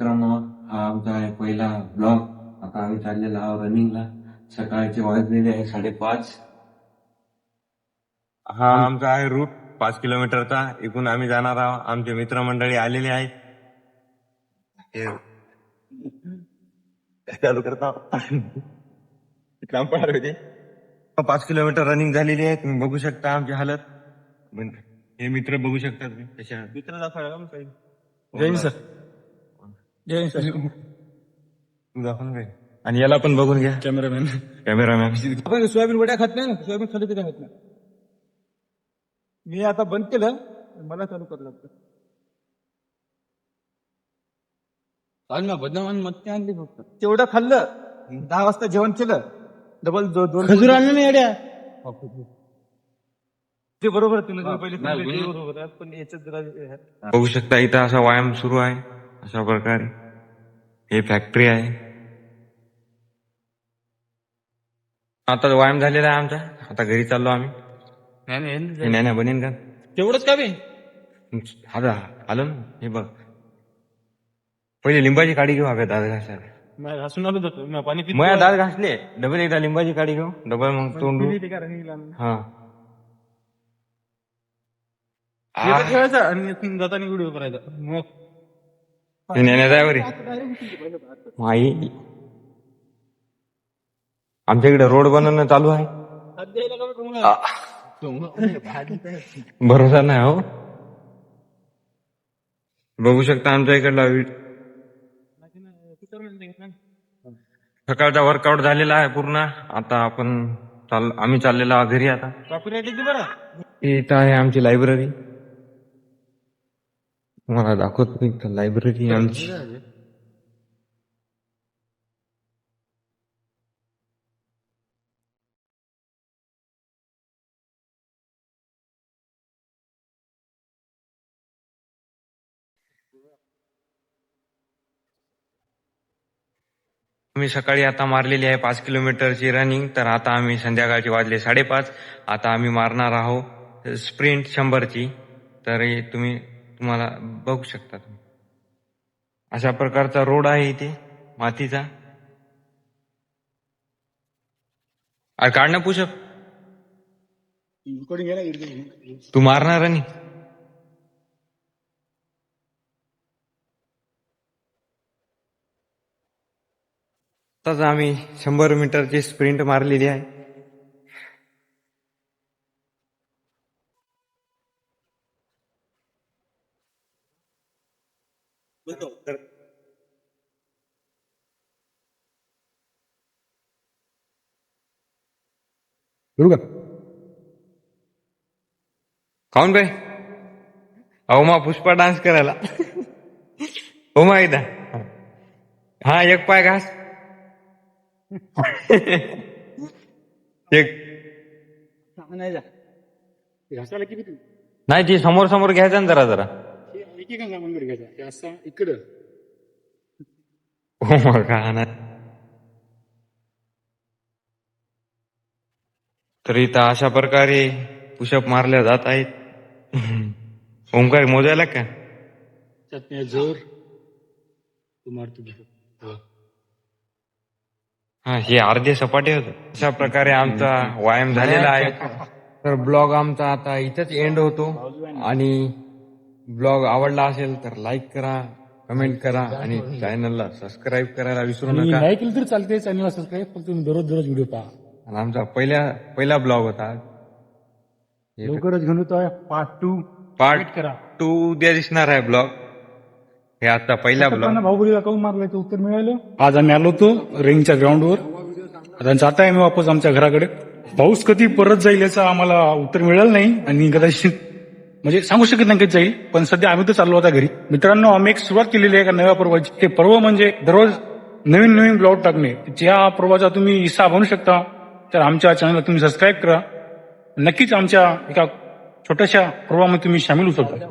मित्रांनो हा आमचा आहे पहिला ब्लॉग. आता आम्ही चाललेलो आहोत रनिंगला सकाळचे वाजलेले आहे साडेपाच. हा आमचा आहे रूट पाच किलोमीटरचा. इकडून आम्ही जाणार आहोत. आमचे मित्रमंडळी आलेले आहेत. हे- चालू करता काम पडणार होते पाच किलोमीटर रनिंग झालेली आहे. तुम्ही बघू शकता आमची हालत. हे मित्र बघू शकता तुम्ही कशा मित्र जय सर. जय सर तू दाखवून काय आणि याला पण बघून घ्या. कॅमेरामॅन कॅमेरामॅन आपण सोयाबीन वड्या खात नाही ना? सोयाबीन खाली कधी खात नाही. मी आता बंद केलं मला चालू करावं लागतं. चाल ना बदनामान मच्छी आणली फक्त. तेवढं खाल्लं दहा वाजता जेवण केलं डबल दोन खजूर आणलं नाही येड्या. ते बरोबर आहे, तुला जे पहिले सांगितलं ते बरोबर आहे, पण याच्यात जरा बघू शकता इथं असा व्यायाम सुरू आहे. अशा प्रकारे. हे फॅक्टरी आहे. आता व्यायाम झालेला आहे आमचा. आता घरी चाललो आम्ही. हे नाही बनेन का? तेवढंच का बे? आता आलो ना. हे बघ. पहिले लिंबाची काडी घेऊ हव्या दात घासायला. आलो होतो मी पाणी पितो. मग दात घासले. डबल एकदा लिंबाची काडी घेऊ. डबल मग तोंड. पिली ते. हा. ठेवायचं आणि इथून जाताना व्हिडिओ करायचा. मग बरी माई आमच्या इकडे रोड बनवणं चालू आहे? भरोसा नाही हो. बघू शकता आमच्या इकडला सकाळचा वर्कआउट झालेला आहे पूर्ण. आता आपण चाल आम्ही चाललेलो आहोत घरी आता इथं आहे आमची लायब्ररी तुम्हाला दाखवतो इथं लायब्ररी आमची. आम्ही सकाळी आता मारलेली आहे पाच किलोमीटरची रनिंग तर आता आम्ही संध्याकाळचे वाजले साडेपाच. आता आम्ही मारणार आहोत स्प्रिंट शंभरची. तर तुम्ही तुम्हाला बघू शकता तुम्ही. अशा प्रकारचा रोड आहे इथे मातीचा. अरे काढ ना recording. तू मारणार आणि. आताच आम्ही शंभर मीटरची स्प्रिंट मारलेली आहे. करू का काऊन बाई अहो मा पुष्पा डान्स करायला. हो मा एकदा हा एक पाय घास. एक. नाही जा. घासायला किती? तू नाही ती समोर समोर घ्यायचं ना जरा जरा एक एक सामान घ्यायचा. हे असं इकडं. हो मग का नाही तर इथं अशा प्रकारे पुशअप मारल्या जात आहेत. ओंकार मोजायला का? चटण्या जोर. तू मारतो बघ. हा. हे अर्धे सपाटे होत. अशा प्रकारे आमचा व्यायाम झालेला आहे. तर ब्लॉग आमचा आता इथंच एंड होतो. आणि ब्लॉग आवडला असेल तर लाईक करा कमेंट करा आणि चॅनलला सबस्क्राईब करायला विसरू आणि नका. नाही केलं तरी चालते चॅनलला सबस्क्राईब फक्त तुम्ही दररोज दररोज व्हिडिओ पहा. आणि आमचा पहिला पहिला ब्लॉग होता. लवकरच घेऊन येतो पार्ट टू पार्ट करा. टू उद्या दिसणार आहे ब्लॉग. हे आता पहिला ब्लॉग. भाऊबलीला काऊन मारलं याचं उत्तर मिळालं? आज आम्ही आलो होतो रिंगच्या ग्राउंडवर आता जाता आहे मी वापस आमच्या घराकडे. पाऊस कधी परत जाईल याचं आम्हाला उत्तर मिळालं नाही आणि कदाचित म्हणजे सांगू शकत नाही जाईल पण सध्या आम्ही तर चाललो होता घरी. मित्रांनो आम्ही एक सुरुवात केलेली आहे एका नव्या पर्वाची. ते पर्व म्हणजे दररोज नवीन नवीन ब्लॉग टाकणे. ज्या पर्वाचा तुम्ही हिस्सा बनू शकता तर आमच्या चॅनलला तुम्ही सबस्क्राईब करा. नक्कीच आमच्या एका छोट्याशा पर्वामध्ये तुम्ही सामील होऊ शकता.